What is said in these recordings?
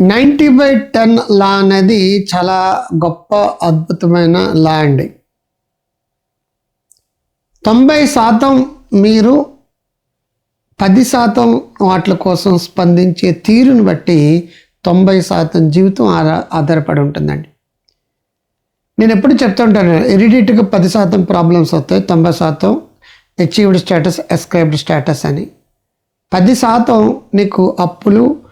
Ninety by ten లా అనేది చాలా గొప్ప అద్భుతమైన లా అండి. తొంభై శాతం మీరు పది శాతం వాటి కోసం స్పందించే తీరును బట్టి తొంభై శాతం జీవితం ఆధార ఆధారపడి ఉంటుందండి. నేను ఎప్పుడు చెప్తుంటాను ఎరిడిట్గా పది శాతం ప్రాబ్లమ్స్ వస్తాయి తొంభై శాతం అచీవ్డ్ స్టేటస్ ఎస్క్రైబ్డ్ స్టేటస్ అని. పది శాతం నీకు అప్పులు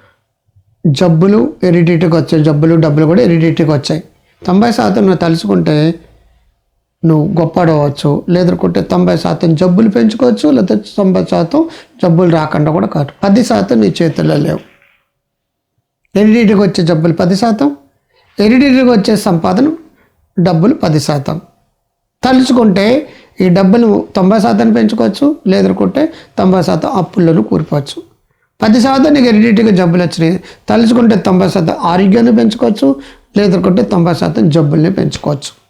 జబ్బులు ఎరిడిట్గా వచ్చాయి. జబ్బులు డబ్బులు కూడా ఎరిడిట్గా వచ్చాయి. తొంభై శాతం నువ్వు తలుచుకుంటే నువ్వు గొప్పడవచ్చు లేదనుకుంటే తొంభై శాతం జబ్బులు పెంచుకోవచ్చు. లేదా తొంభై శాతం జబ్బులు రాకుండా కూడా కాదు. పది శాతం నీ చేతుల్లో లేవు. ఎరిడిటీకి వచ్చే జబ్బులు పది శాతం. ఎరిడిటీకి వచ్చే సంపాదన డబ్బులు పది శాతం. తలుచుకుంటే ఈ డబ్బులు తొంభై శాతం పెంచుకోవచ్చు. లేదనుకుంటే తొంభై శాతం అప్పుల్లోనూ కూరిపోవచ్చు. పది శాతం నీకు ఎరిడిటీగా జబ్బులు వచ్చినాయి. తలుచుకుంటే తొంభై శాతం ఆరోగ్యాన్ని పెంచుకోవచ్చు లేదనుకుంటే తొంభై శాతం జబ్బుల్ని పెంచుకోవచ్చు.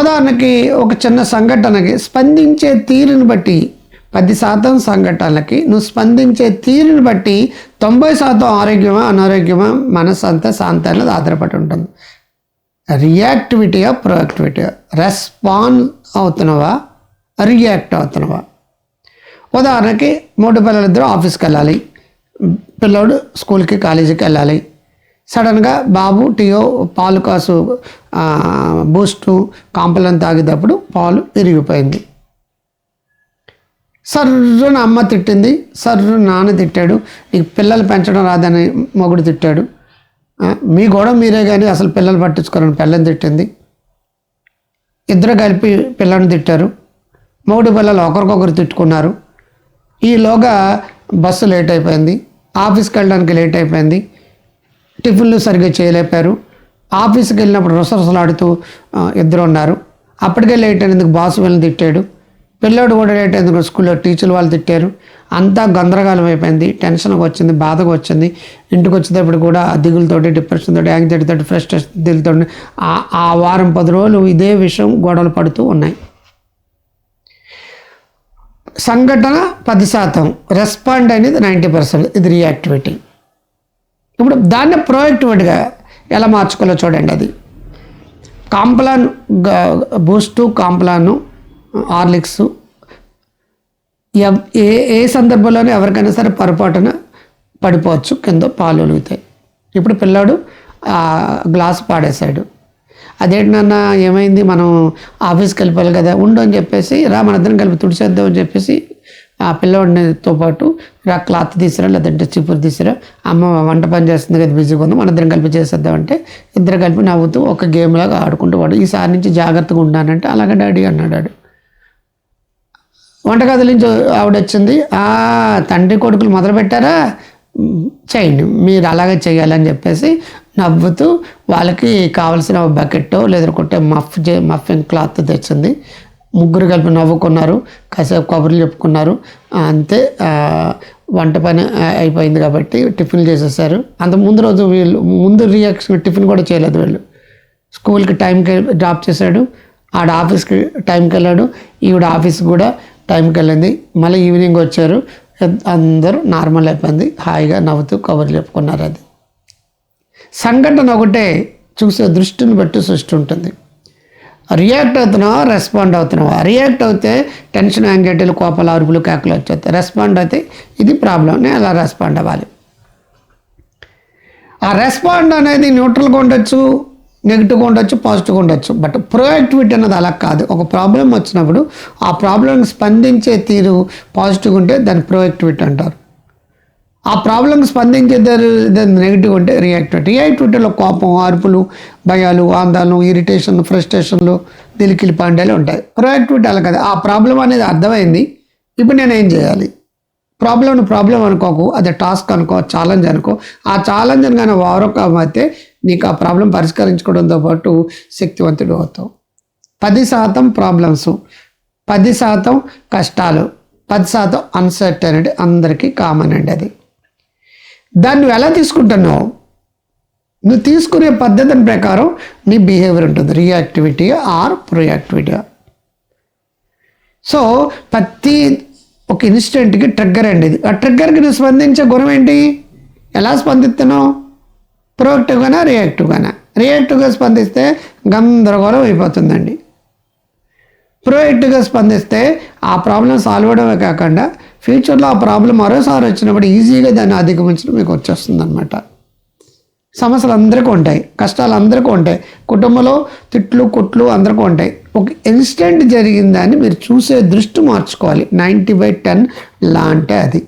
ఉదాహరణకి ఒక చిన్న సంఘటనకి స్పందించే తీరుని బట్టి పది శాతం సంఘటనలకి నువ్వు స్పందించే తీరుని బట్టి తొంభై శాతం ఆరోగ్యమా అనారోగ్యమా మనసు అంతా శాంతి అనేది ఆధారపడి ఉంటుంది. రియాక్టివిటీయా ప్రొయాక్టివిటీయా? రెస్పాన్ అవుతున్నావా? రియాక్ట్ అవుతున్నావా? ఉదాహరణకి మూడు పిల్లలిద్దరూ ఆఫీస్కి వెళ్ళాలి. పిల్లోడు స్కూల్కి కాలేజీకి వెళ్ళాలి. సడన్గా బాబు టీయో పాలు కాసు బూస్టు కాంపలను తాగేటప్పుడు పాలు విరిగిపోయింది. సర్రున అమ్మ తిట్టింది. సర్రు నాన్న తిట్టాడు. నీకు పిల్లలు పెంచడం రాదని మొగుడు తిట్టాడు. మీ గోడ మీరే కానీ అసలు పిల్లలు పట్టించుకోరని పిల్లని తిట్టింది. ఇద్దరు కలిపి పిల్లని తిట్టారు. మొగుడు పిల్లలు ఒకరికొకరు తిట్టుకున్నారు. ఈలోగా బస్సు లేట్ అయిపోయింది ఆఫీస్కి వెళ్ళడానికి లేట్ అయిపోయింది టిఫిన్లు సరిగ్గా చేయలేపారు. ఆఫీస్కి వెళ్ళినప్పుడు రుసరుసలాడుతూ ఇద్దరు ఉన్నారు. అప్పటికే లేట్ అయినందుకు బాస్ వీళ్ళని తిట్టాడు. పిల్లోడు కూడా లేట్ అయినందుకు స్కూల్లో టీచర్లు వాళ్ళు తిట్టారు. అంతా గందరగోళం అయిపోయింది. టెన్షన్గా వచ్చింది బాధగా వచ్చింది. ఇంటికి వచ్చేటప్పుడు కూడా దిగులతోటి డిప్రెషన్ తోటి యాంగ్జైటీ తోటి ఫ్రస్ట్రేషన్ దిగులతో ఆ వారం పది రోజులు ఇదే విషయం గొడవలు పడుతూ ఉన్నాయి. సంఘటన పది శాతం. రెస్పాండ్ అనేది నైంటీ పర్సెంట్ ఇది రియాక్టివిటీ ఇప్పుడు దాన్ని ప్రోయాక్టివిటీగా ఎలా మార్చుకోవాలో చూడండి అది. కాంప్లాన్ బూస్టు కాంప్లాను హార్లిక్స్ ఎవ్- ఏ ఏ సందర్భంలోనూ ఎవరికైనా సరే పొరపాటున పడిపోవచ్చు. కింద పాలు ఒలుగుతాయి ఇప్పుడు పిల్లాడు గ్లాస్ పాడేశాడు. అదేంటి నాన్న ఏమైంది? మనం ఆఫీస్కి వెళ్ళిపోవాలి కదా ఉండు అని చెప్పేసి రా మనద్దరం కలిపి తుడిచేద్దాం అని చెప్పేసి ఆ పిల్లవాడినితో పాటు రా క్లాత్ తీసిరా లేదంటే చిపురు తీసిరా అమ్మ వంట పని చేస్తుంది కదా బిజీగా ఉంది మన ఇద్దరం కలిపి చేసేద్దాం అంటే ఇద్దరు కలిపి నవ్వుతూ ఒక గేమ్ లాగా ఆడుకుంటూ వాడు ఈసారి నుంచి జాగ్రత్తగా ఉండానంటే అలాగే డాడీ అన్నాడు వంటగది నుంచి ఆవిడ వచ్చింది "ఆ, తండ్రి కొడుకులు మొదలు పెట్టారా చేయండి మీరు అలాగే చేయాలని చెప్పేసి నవ్వుతూ వాళ్ళకి కావలసిన బకెట్ లేదనుకుంటే మఫ్ చే మఫిన్ క్లాత్ తెచ్చింది. ముగ్గురు కలిపి నవ్వుకున్నారు కాసేపు కబుర్లు చెప్పుకున్నారు. అంతే వంట పని అయిపోయింది కాబట్టి టిఫిన్ చేసేసారు. అంత ముందు రోజు వీళ్ళు ముందు రియాక్షన్ టిఫిన్ కూడా చేయలేదు వీళ్ళు. స్కూల్కి టైంకి డ్రాప్ చేశాడు ఆడ ఆఫీస్కి టైంకి వెళ్ళాడు. ఈవిడ ఆఫీస్కి కూడా టైంకి వెళ్ళింది. మళ్ళీ ఈవినింగ్ వచ్చారు. అందరూ నార్మల్ అయిపోయింది. హాయిగా నవ్వుతూ కబుర్లు చెప్పుకున్నారు అది. సంఘటన ఒకటే చూసే దృష్టిని బట్టి సృష్టి ఉంటుంది. రియాక్ట్ అవుతున్నావా రెస్పాండ్ అవుతున్నావా. రియాక్ట్ అవుతే టెన్షన్ యాంగ్జైటీలు కోపాలు అరుపులు కేకలు వచ్చేస్తాయి. రెస్పాండ్ అయితే ఇది ప్రాబ్లం నేను అలా రెస్పాండ్ అవ్వాలి? ఆ రెస్పాండ్ అనేది న్యూట్రల్గా ఉండొచ్చు నెగిటివ్గా ఉండొచ్చు పాజిటివ్గా ఉండొచ్చు. బట్ ప్రొయాక్టివిటీ అన్నది అలా కాదు. ఒక ప్రాబ్లం వచ్చినప్పుడు ఆ ప్రాబ్లంకి స్పందించే తీరు పాజిటివ్గా ఉంటే దాన్ని ప్రొయాక్టివిటీ అంటారు. ఆ ప్రాబ్లంకి స్పందించే దాని నెగిటివ్ ఉంటే రియాక్ట్ రియాక్టివిటీలో కోపం అరుపులు భయాలు ఆందోళన ఇరిటేషన్ ఫ్రస్ట్రేషన్లు దిలికిలి పాండాలు ఉంటాయి. ప్రొయాక్టివిటీ అలా కదా. ఆ ప్రాబ్లం అనేది అర్థమైంది. ఇప్పుడు నేను ఏం చేయాలి? ప్రాబ్లం ప్రాబ్లం అనుకోకు అది టాస్క్ అనుకో ఛాలెంజ్ అనుకో. ఆ ఛాలెంజ్ కానీ ఓవర్కమ్ అయితే నీకు ఆ ప్రాబ్లం పరిష్కరించుకోవడంతో పాటు శక్తివంతుడు అవుతావు. పది శాతం ప్రాబ్లమ్స్ పది శాతం కష్టాలు పది శాతం అన్సర్టనిటీ అందరికీ కామన్ అండి అది. దాన్ని నువ్వు ఎలా తీసుకుంటున్నావు? నువ్వు తీసుకునే పద్ధతిని ప్రకారం నీ బిహేవియర్ ఉంటుంది. రియాక్టివిటీ ఆర్ ప్రొయాక్టివిటీ సో ప్రతి ఒక ఇన్స్టెంట్కి ట్రిగ్గర్ అండి ఇది. ఆ ట్రిగ్గర్కి నువ్వు స్పందించే గుణం ఏంటి? ఎలా స్పందిస్తున్నావు? ప్రొయాక్టివ్గానా రియాక్టివ్గానా రియాక్టివ్గా స్పందిస్తే గందరగోళం అయిపోతుందండి. ప్రొయాక్టివ్గా స్పందిస్తే ఆ ప్రాబ్లం సాల్వ్ అవడమే కాకుండా ఫ్యూచర్లో ఆ ప్రాబ్లం మరోసారి వచ్చినప్పుడు ఈజీగా దాన్ని అధిగమించడం మీకు వచ్చేస్తుంది అనమాట సమస్యలు అందరికీ ఉంటాయి కష్టాలు అందరికీ ఉంటాయి కుటుంబంలో తిట్లు కుట్లు అందరికీ ఉంటాయి. ఒక ఇన్సిడెంట్ జరిగిందని మీరు చూసే దృష్టి మార్చుకోవాలి. నైంటీ బై టెన్ లా అంటే అది.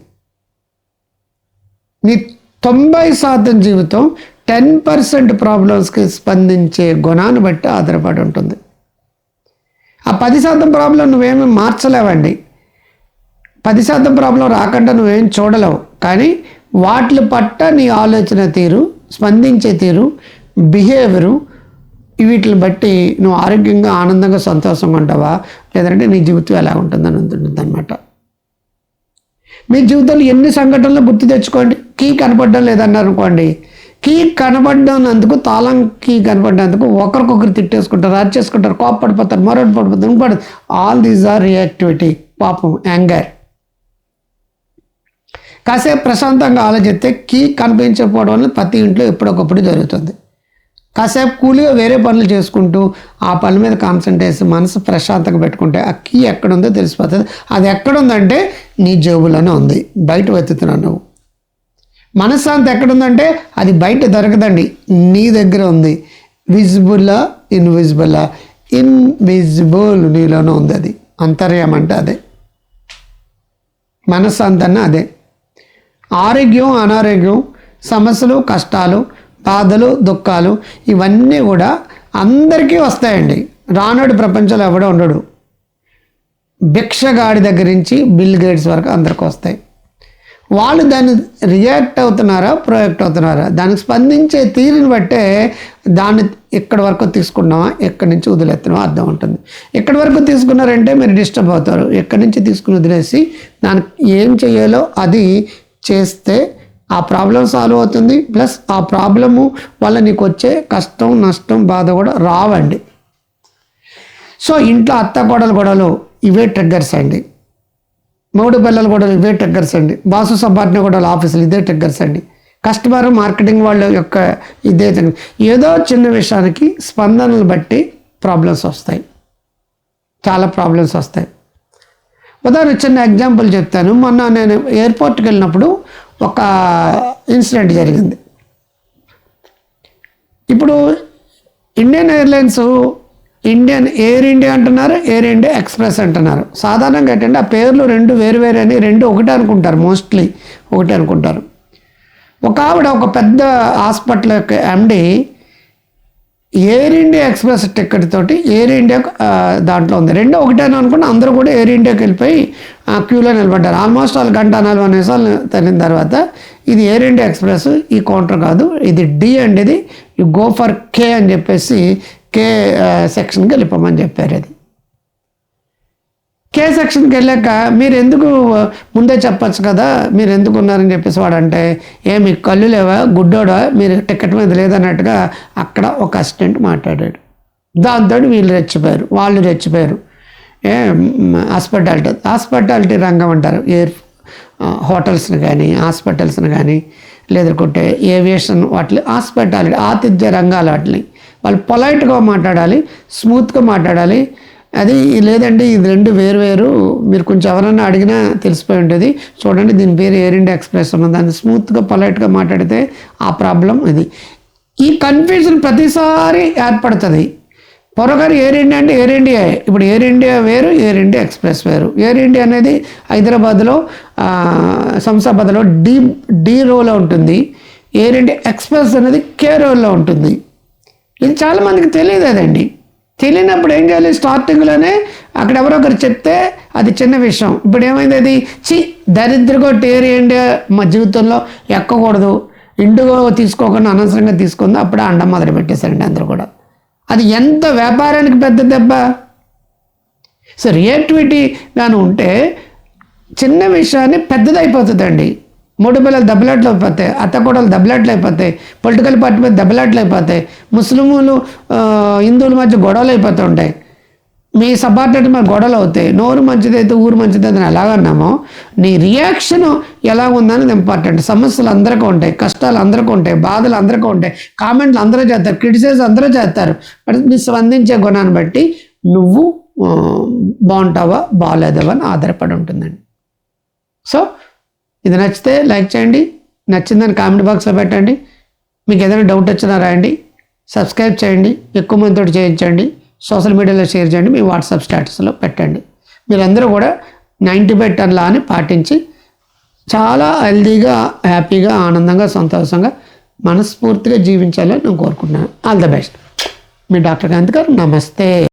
నీ తొంభై శాతం జీవితం టెన్ పర్సెంట్ ప్రాబ్లమ్స్కి స్పందించే గుణాన్ని బట్టి ఆధారపడి ఉంటుంది. ఆ పది శాతం ప్రాబ్లం నువ్వేమీ మార్చలేవండి. పది శాతం ప్రాబ్లం రాకుండా నువ్వేం చూడలేవు. కానీ వాటి పట్ల నీ ఆలోచన తీరు స్పందించే తీరు బిహేవియరు వీటిని బట్టి నువ్వు ఆరోగ్యంగా ఆనందంగా సంతోషంగా ఉంటావా? లేదంటే నీ జీవితం ఎలా ఉంటుందని ఉంటుంది అనమాట మీ జీవితంలో ఎన్ని సంఘటనలు గుర్తు తెచ్చుకోండి. కీ కనపడడం లేదన్నారు అనుకోండి కీ కనపడినందుకు తాళం కీ కనపడినందుకు ఒకరికొకరు తిట్టేసుకుంటారు అరిచేసుకుంటారు కోపడిపోతారు మరొకటి పడిపోతారు ఇంకోటి ఆల్ దీస్ ఆర్ రియాక్టివిటీ పాపం యాంగర్ కాసేపు ప్రశాంతంగా ఆలోచిస్తే కీ కనిపించకపోవడం వల్ల ప్రతి ఇంట్లో ఎప్పుడొకప్పుడు జరుగుతుంది. కాసేపు కూలిగా వేరే పనులు చేసుకుంటూ ఆ పనుల మీద కాన్సన్ట్రేషన్ మనసు ప్రశాంతంగా పెట్టుకుంటే ఆ కీ ఎక్కడుందో తెలిసిపోతుంది. అది ఎక్కడుందంటే నీ జేబులోనే ఉంది. బయట వెతుకుతున్నావు నువ్వు. మనశ్శాంతి ఎక్కడుందంటే అది బయట దొరకదండి. నీ దగ్గర ఉంది. విజిబుల్లా ఇన్విజిబుల్లా ఇన్విజిబుల్ నీలోనే ఉంది అది. అంతర్యం అంటే అదే. మనశ్శాంతి అన్న అదే. ఆరోగ్యం అనారోగ్యం సమస్యలు కష్టాలు బాధలు దుఃఖాలు ఇవన్నీ కూడా అందరికీ వస్తాయండి. రానుడు ప్రపంచంలో ఎవడో ఉండడు. భిక్షగాడి దగ్గర నుంచి బిల్ గేట్స్ వరకు అందరికి వస్తాయి. వాళ్ళు దాన్ని రియాక్ట్ అవుతున్నారా ప్రొయాక్ట్ అవుతున్నారా? దానికి స్పందించే తీరుని బట్టే దాన్ని ఎక్కడి వరకు తీసుకున్నామా ఎక్కడి నుంచి వదిలేస్తున్నామో అర్థం ఉంటుంది. ఎక్కడి వరకు తీసుకున్నారంటే మీరు డిస్టర్బ్ అవుతారు. ఎక్కడి నుంచి తీసుకుని వదిలేసి దానికి ఏం చేయాలో అది చేస్తే ఆ ప్రాబ్లం సాల్వ్ అవుతుంది. ప్లస్ ఆ ప్రాబ్లము వల్ల నీకు వచ్చే కష్టం నష్టం బాధ కూడా రావండి. సో ఇంట్లో అత్త గొడవలు గొడవలు ఇవే ట్రిగ్గర్స్ అండి. మూడు పిల్లలు కూడా ఇవే ట్రిగ్గర్స్ అండి. బాసు సబార్డిన కూడా ఆఫీసులు ఇదే ట్రిగ్గర్స్ అండి. కస్టమర్ మార్కెటింగ్ వాళ్ళ యొక్క ఇదే ఏదో చిన్న విషయానికి స్పందనలు బట్టి ప్రాబ్లమ్స్ వస్తాయి. చాలా ప్రాబ్లమ్స్ వస్తాయి. ఉదాహరణ చిన్న ఎగ్జాంపుల్ చెప్తాను. మొన్న నేను ఎయిర్పోర్ట్కి వెళ్ళినప్పుడు ఒక ఇన్సిడెంట్ జరిగింది. ఇప్పుడు Indian Airlines Indian Air India అంటున్నారు ఎయిర్ ఇండియా ఎక్స్ప్రెస్ అంటున్నారు. సాధారణంగా ఏంటంటే ఆ పేర్లు రెండు వేరు వేరు అని రెండు ఒకటే అనుకుంటారు మోస్ట్లీ ఒకటే అనుకుంటారు. ఒక ఆవిడ ఒక పెద్ద హాస్పిటల్ యొక్క MD Air India Express ticket తోటి ఎయిర్ ఇండియా దాంట్లో ఉంది. రెండు ఒకటే అని అందరూ కూడా ఎయిర్ ఇండియాకి వెళ్ళిపోయి ఆ క్యూలో నిలబడ్డారు. ఆల్మోస్ట్ వాళ్ళు గంట నలభై నిమిషాలు తగిన తర్వాత ఇది ఎయిర్ ఇండియా ఎక్స్ప్రెస్ ఈ కౌంటర్ కాదు ఇది డి అండి ఇది. యు గో ఫర్ కే అని చెప్పేసి కే సెక్షన్కి వెళ్ళిపోమని చెప్పారు అది కే సెక్షన్కి వెళ్ళాక మీరు ఎందుకు ముందే చెప్పచ్చు కదా మీరు ఎందుకు ఉన్నారని చెప్పేసి వాడంటే ఏ మీకు కళ్ళు లేవా? గుడ్డోడా? మీరు టికెట్ మీద లేదన్నట్టుగా అక్కడ ఒక అసిస్టెంట్ మాట్లాడాడు. దాంతో వీళ్ళు రెచ్చిపోయారు వాళ్ళు రెచ్చిపోయారు. ఏ హాస్పిటాలిటీ హాస్పిటాలిటీ రంగం అంటారు. ఎయిర్ హోటల్స్ని కానీ హాస్పిటల్స్ని కానీ లేదంటే ఏవియేషన్ వాటిని హాస్పిటాలిటీ ఆతిథ్య రంగాలు వాటిని. వాళ్ళు పొలైట్గా మాట్లాడాలి స్మూత్గా మాట్లాడాలి అది లేదండి ఇది రెండు వేరు వేరు. మీరు కొంచెం ఎవరైనా అడిగినా తెలిసిపోయి ఉంటుంది. చూడండి దీని పేరు ఎయిర్ ఇండియా ఎక్స్ప్రెస్ ఉన్నది దాన్ని స్మూత్గా పొలైట్గా మాట్లాడితే ఆ ప్రాబ్లం ఇది ఈ కన్ఫ్యూజన్ ప్రతిసారి ఏర్పడుతుంది. పొరగారు ఎయిర్ ఇండియా అంటే ఎయిర్ ఇండియా ఇప్పుడు ఎయిర్ ఇండియా వేరు ఎయిర్ ఇండియా ఎక్స్ప్రెస్ వేరు. ఎయిర్ ఇండియా అనేది హైదరాబాద్లో శంసాబాద్లో డి డి రోలో ఉంటుంది. ఎయిర్ ఇండియా ఎక్స్ప్రెస్ అనేది కే రోలో ఉంటుంది. ఇది చాలామందికి తెలియదు అదండి. తెలియనప్పుడు ఏం చేయాలి? స్టార్టింగ్లోనే అక్కడ ఎవరో ఒకరు చెప్తే అది చిన్న విషయం. ఇప్పుడు ఏమైంది అది? చి దరిద్రగా టేర్ మా జీవితంలో. ఎక్కకూడదు. ఇండుగో తీసుకోకుండా అనవసరంగా తీసుకుంది అప్పుడే అండం మొదలు పెట్టేశారండి అందరూ కూడా. అది ఎంత వ్యాపారానికి పెద్ద దెబ్బ? సో రియాక్టివిటీ గాను ఉంటే చిన్న విషయాన్ని పెద్దదైపోతుందండి. మూడు పిల్లలు దెబ్బలాట్లు అయిపోతాయి అత్త కూడలు దెబ్బలాట్లు అయిపోతాయి పొలిటికల్ పార్టీ మీద దెబ్బలాట్లు అయిపోతాయి ముస్లిములు హిందువుల మధ్య గొడవలు అయిపోతూ ఉంటాయి. మీ సబార్డినేట్ మన గొడవలు అవుతాయి నోరు మంచిదైతే ఊరు మంచిదైతే అని ఎలాగన్నామో నీ రియాక్షన్ ఎలా ఉందనేది ఇంపార్టెంట్ సమస్యలు అందరికీ ఉంటాయి కష్టాలు అందరికీ ఉంటాయి బాధలు అందరికీ ఉంటాయి కామెంట్లు అందరూ చేస్తారు క్రిటిసైజ్ అందరూ చేస్తారు బట్ నీ స్పందించే గుణాన్ని బట్టి నువ్వు బాగుంటావా బాగాలేదవా అని ఆధారపడి ఉంటుందండి. సో ఇది నచ్చితే లైక్ చేయండి. నచ్చిందని కామెంట్ బాక్స్లో పెట్టండి. మీకు ఏదైనా డౌట్ వచ్చినా రాయండి. సబ్స్క్రైబ్ చేయండి. ఎక్కువ మందితో చేయించండి. సోషల్ మీడియాలో షేర్ చేయండి. మీ వాట్సాప్ స్టేటస్లో పెట్టండి. మీరందరూ కూడా నైంటీ బై టెన్ లాని పాటించి చాలా హెల్దీగా హ్యాపీగా ఆనందంగా సంతోషంగా మనస్ఫూర్తిగా జీవించాలని నేను కోరుకుంటున్నాను. All the best. Me doctor Kanth గారు నమస్తే.